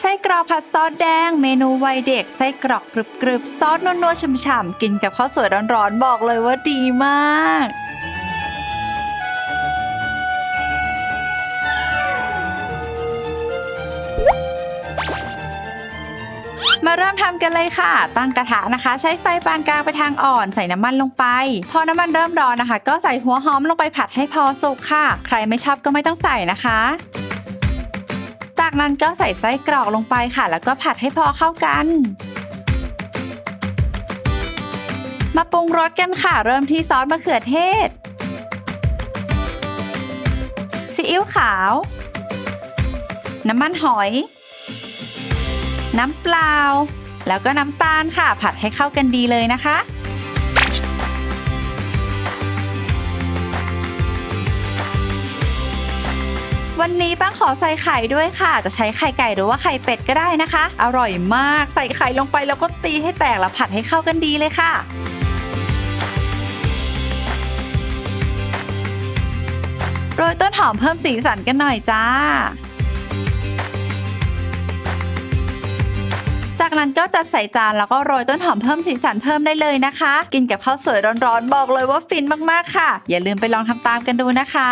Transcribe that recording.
ไส้กรอกผัดซอสแดง เมนูวัยเด็กไส้กรอกกรึบๆ ซอสนัวๆฉ่ำๆกินกับข้าวสวยร้อนๆ บอกเลยว่าดีมากมาเริ่มทำกันเลยค่ะ ตั้งกระทะนะคะ ใช้ไฟปานกลางไปทางอ่อน ใส่น้ำมันลงไป พอน้ำมันเริ่มร้อนนะคะ ก็ใส่หัวหอมลงไปผัดให้พอสุกค่ะ ใครไม่ชอบก็ไม่ต้องใส่นะคะ จากนั้นก็ใส่ไส้กรอกลงไปค่ะ แล้วก็ผัดให้พอเข้ากัน มาปรุงรสกันค่ะ เริ่มที่ซอสมะเขือเทศ ซีอิ๊วขาว น้ำมันหอย น้ำเปล่า แล้วก็น้ำตาลค่ะ ผัดให้เข้ากันดีเลยนะคะ วันนี้ป้าขอใส่ไข่ด้วยค่ะ จะใช้ไข่ไก่หรือว่าไข่เป็ดก็ได้นะคะ อร่อยมากใส่ไข่ลงไปแล้วก็ตีให้แตกแล้วผัดให้เข้ากันดีเลยค่ะโรยต้นหอมเพิ่มสีสันกันหน่อยจ้า จากนั้นก็จัดใส่จานแล้วก็โรยต้นหอมเพิ่มสีสันเพิ่มได้เลยนะคะ กินกับข้าวสวยร้อนๆ บอกเลยว่าฟินมากๆค่ะ อย่าลืมไปลองทำตามกันดูนะคะ